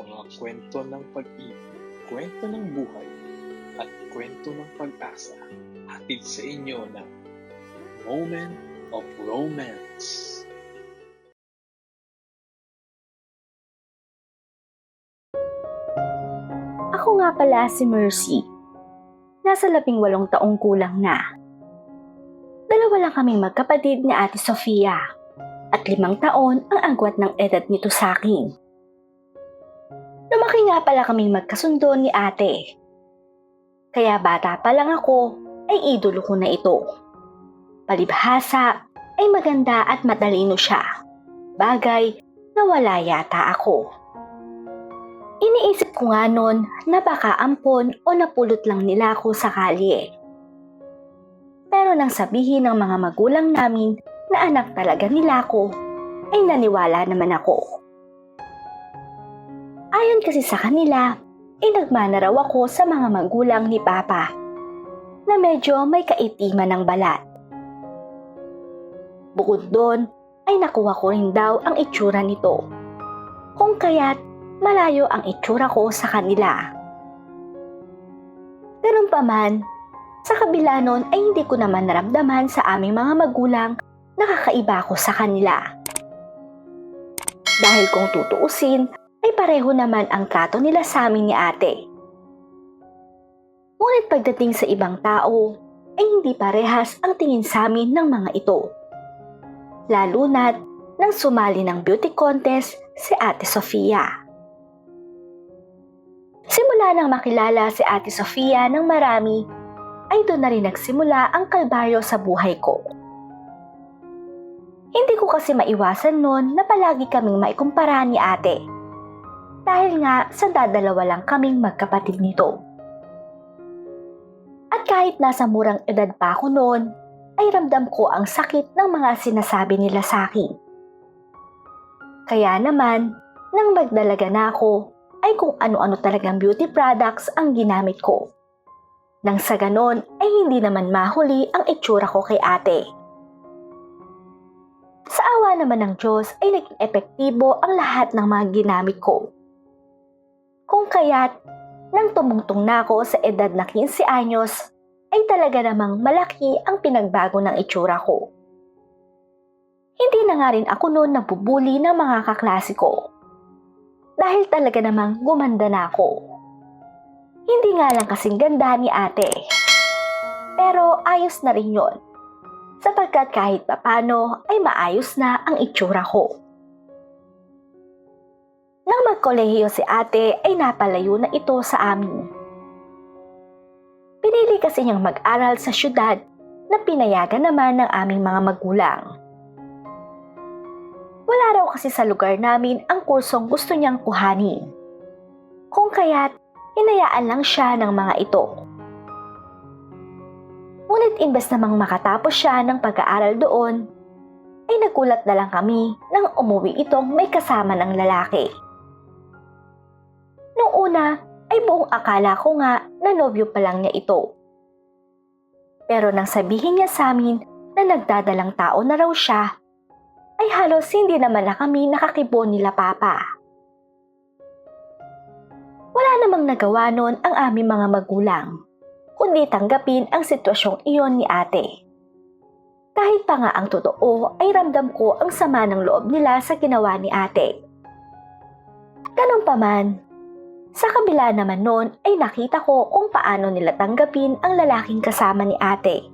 mga kwento ng pag-ibig, kwento ng buhay, at kwento ng pag-asa hatid sa inyo ng Moment of Romance. Ako nga pala si Mercy. Nasa labing walong taong kulang na. Dalawa lang kaming magkapatid ni Ate Sofia at limang taon ang agwat ng edad nito sa akin. Lumaki nga pala kaming magkasundo ni ate. Kaya bata pa lang ako ay idolo ko na ito. Palibhasa ay maganda at matalino siya. Bagay na wala yata ako. Iniisip ko nga noon na baka ampon o napulot lang nila ako sa kalye. Pero nang sabihin ng mga magulang namin na anak talaga nila ako, ay naniwala naman ako. Ayon kasi sa kanila, ay raw ako sa mga magulang ni Papa na medyo may kaitiman ng balat. Bukod doon, ay nakuha ko rin daw ang itsura nito. Kung kaya't malayo ang itsura ko sa kanila. Ganun pa man, sa kabila nun ay hindi ko naman naramdaman sa aming mga magulang na kakaiba ko sa kanila. Dahil kung tutuusin, ay pareho naman ang trato nila sa amin ni ate. Ngunit pagdating sa ibang tao, ay hindi parehas ang tingin sa amin ng mga ito. Lalo na't nang sumali ng beauty contest si Ate Sofia. Simula nang makilala si Ate Sofia ng marami, ay doon na rin nagsimula ang kalbaryo sa buhay ko. Hindi ko kasi maiwasan noon na palagi kaming maikumpara ni ate. Dahil nga sa dadalawa lang kaming magkapatid nito. At kahit nasa murang edad pa ako noon, ay ramdam ko ang sakit ng mga sinasabi nila sa akin. Kaya naman, nang magdalaga na ako, ay kung ano-ano talagang beauty products ang ginamit ko. Nang sa ganon ay hindi naman mahuli ang itsura ko kay ate. Sa awa naman ng Diyos ay naging epektibo ang lahat ng mga ginamit ko. Kung kaya't, nang tumungtong na ako sa edad na 15 anyos, ay talaga namang malaki ang pinagbago ng itsura ko. Hindi na nga rin ako noon nabubuli ng mga kaklase ko. Dahil talaga namang gumanda na ako. Hindi nga lang kasing ganda ni ate. Pero ayos na rin yon. Sapagkat kahit papano ay maayos na ang itsura ko. Nang magkolehiyo si ate ay napalayo na ito sa amin. Pinili kasi niyang mag-aral sa syudad na pinayagan naman ng aming mga magulang. Wala raw kasi sa lugar namin ang kursong gusto niyang kuhanin. Kung kaya't hinayaan lang siya ng mga ito. Ngunit imbes namang makatapos siya ng pag-aaral doon, ay nagulat na lang kami nang umuwi itong may kasama ng lalaki. Nung una ay buong akala ko nga na nobyo pa lang niya ito. Pero nang sabihin niya sa amin na nagdadalang tao na raw siya, ay halos hindi naman na kami nakakibo nila papa. Wala namang nagawa noon ang aming mga magulang, kundi tanggapin ang sitwasyong iyon ni ate. Kahit pa nga ang totoo ay ramdam ko ang sama ng loob nila sa ginawa ni ate. Ganun pa man, sa kabila naman noon ay nakita ko kung paano nila tanggapin ang lalaking kasama ni ate.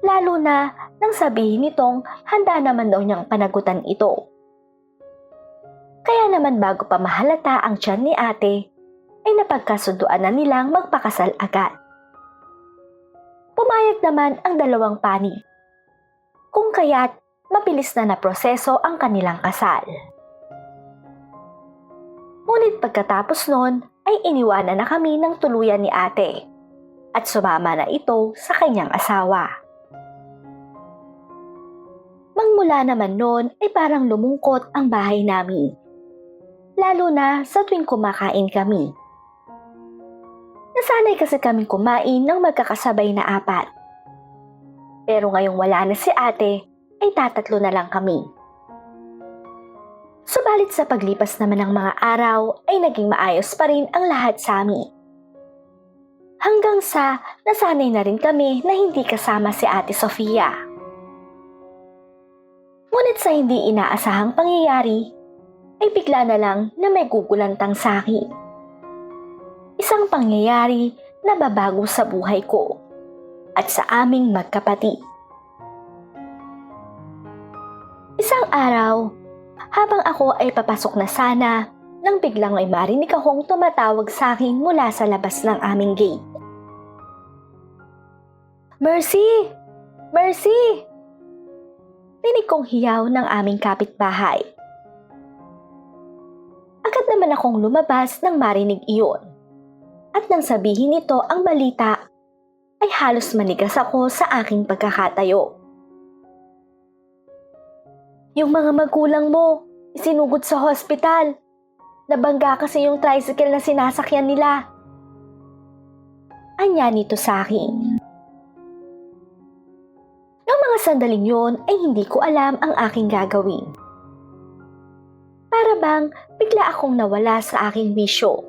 Lalo na nang sabihin nitong handa naman daw niyang panagutan ito. Kaya naman bago pa mahalata ang tiyan ni ate, ay napagkasunduan na nilang magpakasal agad. Pumayag naman ang dalawang pani. Kung kaya't mabilis na na proseso ang kanilang kasal. Ngunit pagkatapos noon ay iniwanan na kami ng tuluyan ni ate at sumama na ito sa kanyang asawa. Mangmula naman noon ay parang lumungkot ang bahay namin. Lalo na sa tuwing kumakain kami. Nasanay kasi kaming kumain ng magkakasabay na apat. Pero ngayong wala na si ate, ay tatatlo na lang kami. Subalit sa paglipas naman ng mga araw ay naging maayos pa rin ang lahat sa amin. Hanggang sa nasanay na rin kami na hindi kasama si Ate Sofia. Ngunit sa hindi inaasahang pangyayari, ay bigla na lang na may gugulantang sa akin. Isang pangyayari na babago sa buhay ko at sa aming magkapatid. Isang araw, habang ako ay papasok na sana, nang biglang ay marinig akong tumatawag sa akin mula sa labas ng aming gate. Mercy! Mercy! Rinig kong hiyaw ng aming kapitbahay. Agad naman akong lumabas nang marinig iyon. At nang sabihin nito ang balita, ay halos manigas ako sa aking pagkakatayo. Yung mga magulang mo, isinugod sa hospital. Nabangga kasi yung tricycle na sinasakyan nila. Anya nito sa akin. Noong mga sandaling yon ay hindi ko alam ang aking gagawin. Para bang bigla akong nawala sa aking bisyo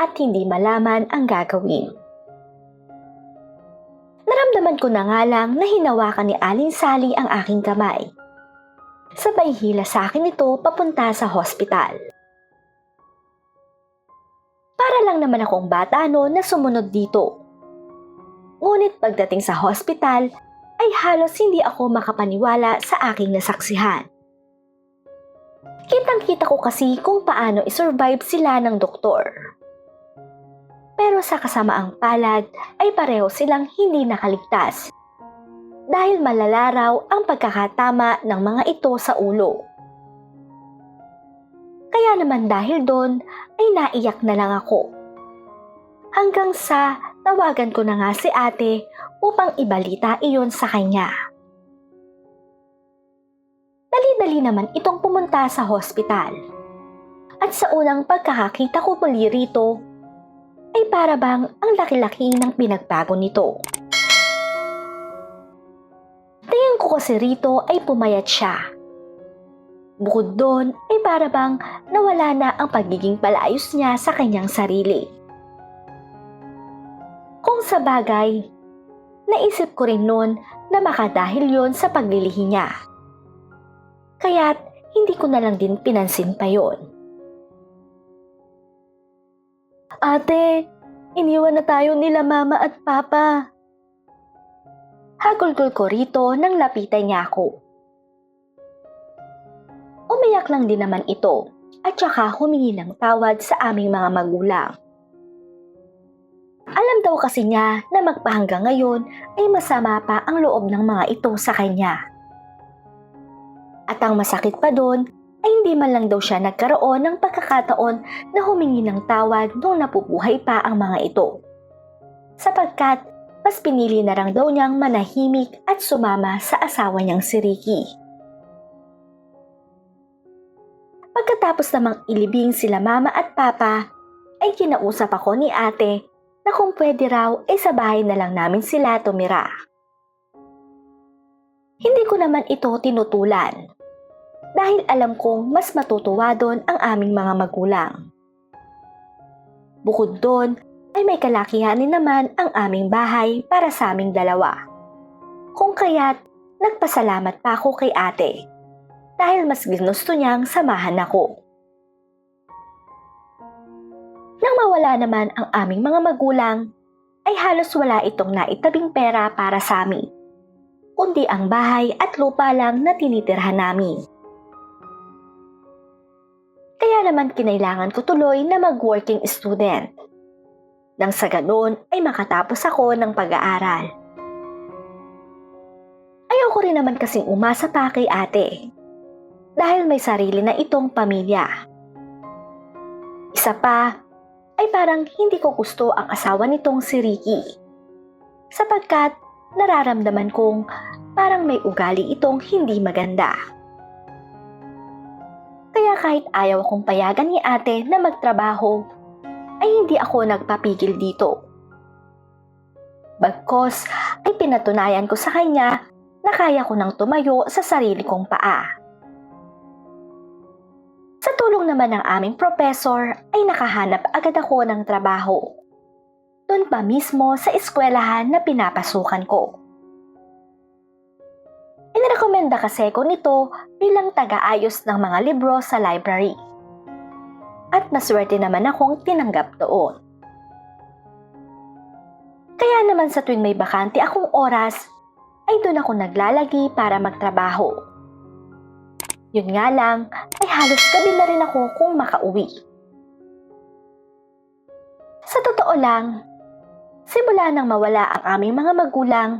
at hindi malaman ang gagawin. Naramdaman ko na nga lang na hinawakan ni Aling Sally ang aking kamay. Sabay hila sa akin ito papunta sa hospital. Para lang naman akong bata no na sumunod dito. Ngunit pagdating sa hospital, ay halos hindi ako makapaniwala sa aking nasaksihan. Kitang-kita ko kasi kung paano isurvive sila ng doktor. Pero sa kasamaang palad ay pareho silang hindi nakaligtas dahil malalaraw ang pagkakatama ng mga ito sa ulo. Kaya naman dahil doon ay naiyak na lang ako. Hanggang sa tawagan ko na nga si ate upang ibalita iyon sa kanya. Dali-dali naman itong pumunta sa hospital. At sa unang pagkakakita ko muli rito, ay para bang ang laki-laki ng pinagbago nito. Ko kasi rito ay pumayat siya. Bukod doon ay para bang nawala na ang pagiging palayos niya sa kanyang sarili. Kung sa bagay, naisip ko rin noon na makadahil yon sa paglilihi niya. Kaya't hindi ko na lang din pinansin pa yon. Ate, iniwan na tayo nila mama at papa. Hagulgol ko rito nang lapitan niya ako. Umiyak lang din naman ito at saka humingi ng tawad sa aming mga magulang. Alam daw kasi niya na magpahanggang ngayon ay masama pa ang loob ng mga ito sa kanya. At ang masakit pa doon ay hindi man lang daw siya nagkaroon ng pagkakataon na humingi ng tawad nung napubuhay pa ang mga ito. Sapagkat mas pinili na lang daw niyang manahimik at sumama sa asawa niyang si Ricky. Pagkatapos namang ilibing sila mama at papa, ay kinausap ako ni ate na kung pwede raw ay sa bahay na lang namin sila tumira. Hindi ko naman ito tinutulan dahil alam kong mas matutuwa doon ang aming mga magulang. Bukod doon ay may kalakihanin naman ang aming bahay para sa aming dalawa. Kung kaya't nagpasalamat pa ako kay ate dahil mas ginusto niyang samahan ako. Nang mawala naman ang aming mga magulang, ay halos wala itong naitabing pera para sa amin, kundi ang bahay at lupa lang na tinitirhan namin. Kaya naman kinailangan ko tuloy na mag-working student. Nang sa ganoon ay makatapos ako ng pag-aaral. Ayaw ko rin naman kasing umasa pa kay ate. Dahil may sarili na itong pamilya. Isa pa, ay parang hindi ko gusto ang asawa nitong si Ricky. Sapagkat nararamdaman kong parang may ugali itong hindi maganda. Kaya kahit ayaw akong payagan ni ate na magtrabaho, ay hindi ako nagpapigil dito. Bagkos ay pinatunayan ko sa kanya na kaya ko nang tumayo sa sarili kong paa. Sa tulong naman ng aming professor ay nakahanap agad ako ng trabaho. Doon pa mismo sa eskwelahan na pinapasukan ko. Inirekomenda kasi ko nito bilang taga-ayos ng mga libro sa library. At maswerte naman akong tinanggap doon. Kaya naman sa tuwing may bakante akong oras, ay doon ako naglalagi para magtrabaho. Yun nga lang, ay halos gabi na rin ako kung makauwi. Sa totoo lang, simula nang mawala ang aming mga magulang,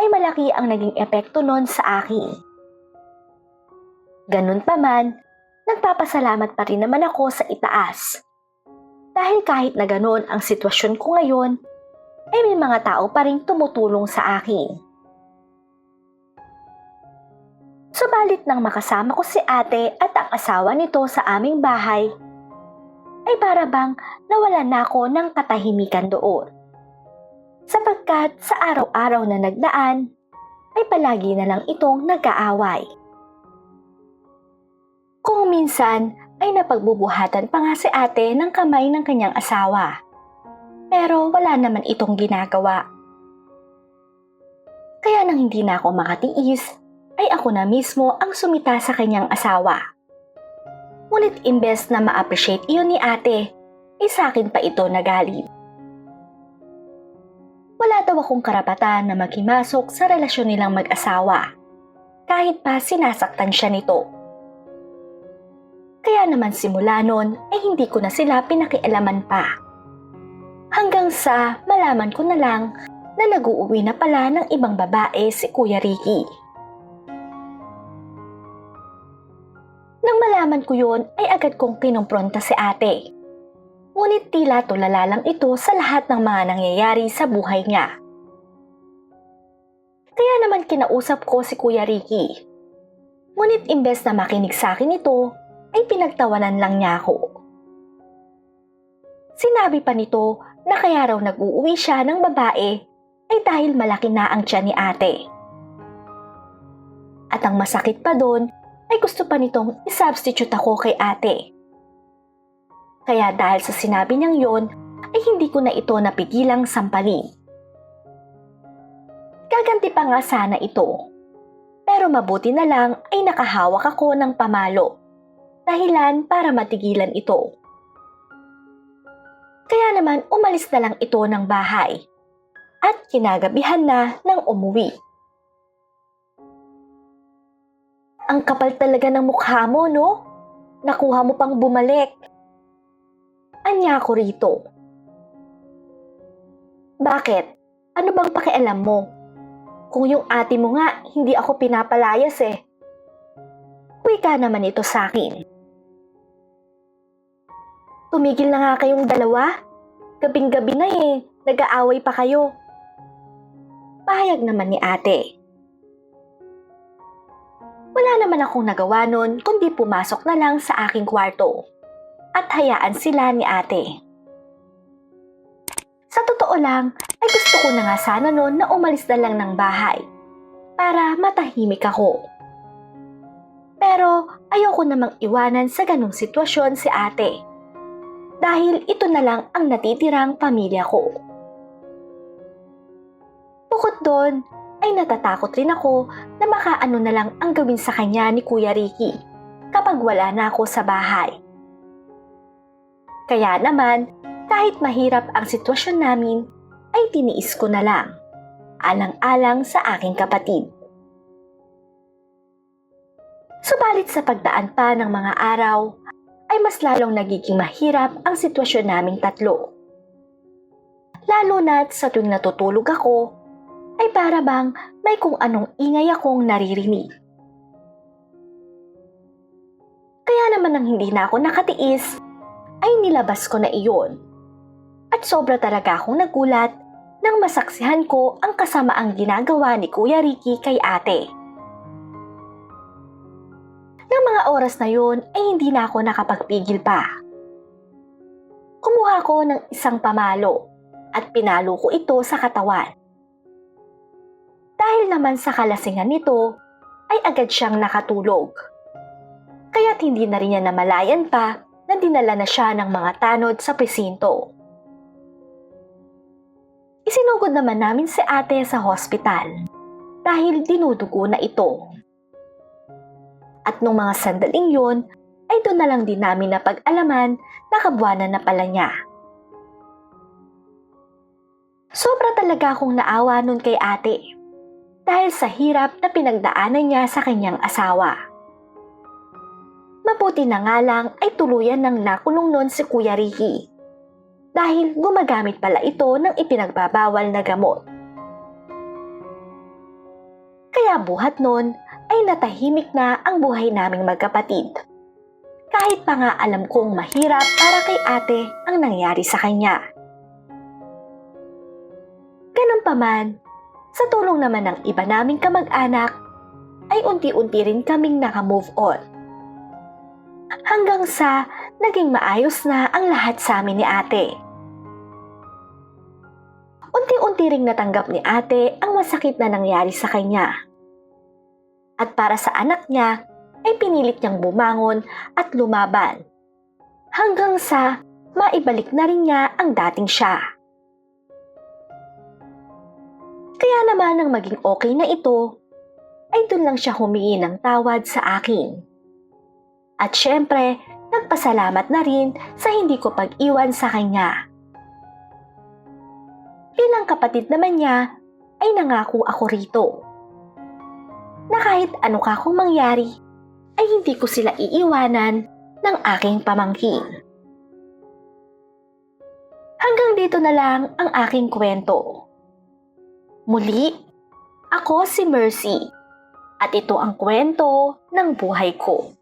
ay malaki ang naging epekto nun sa akin. Ganun pa man, nagpapasalamat pa rin naman ako sa itaas. Dahil kahit na ganun ang sitwasyon ko ngayon, ay may mga tao pa rin tumutulong sa akin. Subalit nang makasama ko si ate at ang asawa nito sa aming bahay, ay para bang nawalan na ako ng katahimikan doon. Sapagkat sa araw-araw na nagdaan, ay palagi na lang itong nag-aaway. Kung minsan ay napagbubuhatan pa nga si ate ng kamay ng kanyang asawa. Pero wala naman itong ginagawa. Kaya nang hindi na ako makatiis, ay ako na mismo ang sumita sa kanyang asawa. Ngunit imbes na ma-appreciate iyon ni ate, ay sa akin pa ito nagalit. Wala daw akong karapatan na maghimasok sa relasyon nilang mag-asawa, kahit pa sinasaktan siya nito. Kaya naman simula nun ay hindi ko na sila pinakialaman pa. Hanggang sa malaman ko na lang na nag-uuwi na pala ng ibang babae si Kuya Ricky. Nang malaman ko yon ay agad kong kinumpronta si ate. Ngunit tila tulala lang ito sa lahat ng mga nangyayari sa buhay niya. Kaya naman kinausap ko si Kuya Ricky. Ngunit imbes na makinig sa akin ito, ay pinagtawanan lang niya ako. Sinabi pa nito na kaya raw nag-uuwi siya ng babae ay dahil malaki na ang tiyan ni ate. At ang masakit pa doon ay gusto pa nitong isubstitute ako kay ate. Kaya dahil sa sinabi niyang yon, ay hindi ko na ito napigilang sampalin. Gaganti pa nga sana ito. Pero mabuti na lang ay nakahawak ako ng pamalo. Dahilan para matigilan ito. Kaya naman umalis na lang ito ng bahay. At kinagabihan na ng umuwi. Ang kapal talaga ng mukha mo, no? Nakuha mo pang bumalik. Anya ko rito. Bakit? Ano bang pakialam mo? Kung yung ate mo nga, hindi ako pinapalayas eh. Uwi ka naman ito sa akin. Tumigil na nga kayong dalawa. Gabing-gabi na eh, nag-aaway pa kayo. Pahayag naman ni ate. Wala naman akong nagawa nun kundi pumasok na lang sa aking kwarto at hayaan sila ni ate. Sa totoo lang, ay gusto ko na nga sana noon na umalis na lang ng bahay para matahimik ako. Pero ayoko namang iwanan sa ganong sitwasyon si ate dahil ito na lang ang natitirang pamilya ko. Bukod doon, ay natatakot rin ako na makaano na lang ang gawin sa kanya ni Kuya Ricky kapag wala na ako sa bahay. Kaya naman, kahit mahirap ang sitwasyon namin, ay tiniis ko na lang, alang-alang sa aking kapatid. Subalit sa pagdaan pa ng mga araw, ay mas lalong nagiging mahirap ang sitwasyon naming tatlo. Lalo na't sa tuwing natutulog ako, ay para bang may kung anong ingay akong naririnig. Kaya naman nang hindi na ako nakatiis, ay nilabas ko na iyon. At sobra talaga akong nagulat nang masaksihan ko ang kasamaang ginagawa ni Kuya Ricky kay ate. Nang mga oras na yun ay hindi na ako nakapagpigil pa. Kumuha ko ng isang pamalo at pinalo ko ito sa katawan. Dahil naman sa kalasingan nito, ay agad siyang nakatulog. kaya't hindi na rin niya namalayan pa na dinala na siya ng mga tanod sa presinto. Isinugod naman namin si ate sa hospital dahil dinudugo na ito. At nung mga sandaling yun, ay doon na lang din namin napag-alaman na kabuwanan na pala niya. Sobra talaga akong naawa nun kay ate dahil sa hirap na pinagdaanan niya sa kanyang asawa. Mabuti na nga lang ay tuluyan ng nakulong nun si Kuya Ricky dahil gumagamit pala ito ng ipinagbabawal na gamot. Kaya buhat nun natahimik na ang buhay naming magkapatid. Kahit pa nga alam kong mahirap para kay ate ang nangyari sa kanya. Ganun pa man, sa tulong naman ng iba naming kamag-anak, ay unti-unti rin kaming nakamove on. Hanggang sa naging maayos na ang lahat sa amin ni ate. Unti-unti ring natanggap ni ate ang masakit na nangyari sa kanya. At para sa anak niya, ay pinilit niyang bumangon at lumaban. Hanggang sa maibalik na rin niya ang dating siya. Kaya naman nang maging okay na ito, ay doon lang siya humingi ng tawad sa akin. At syempre, nagpasalamat na rin sa hindi ko pag-iwan sa kanya. Bilang kapatid naman niya, ay nangako ako rito. Na kahit ano ka kung mangyari, ay hindi ko sila iiwanan ng aking pamangkin. Hanggang dito na lang ang aking kwento. Muli, ako si Mercy at ito ang kwento ng buhay ko.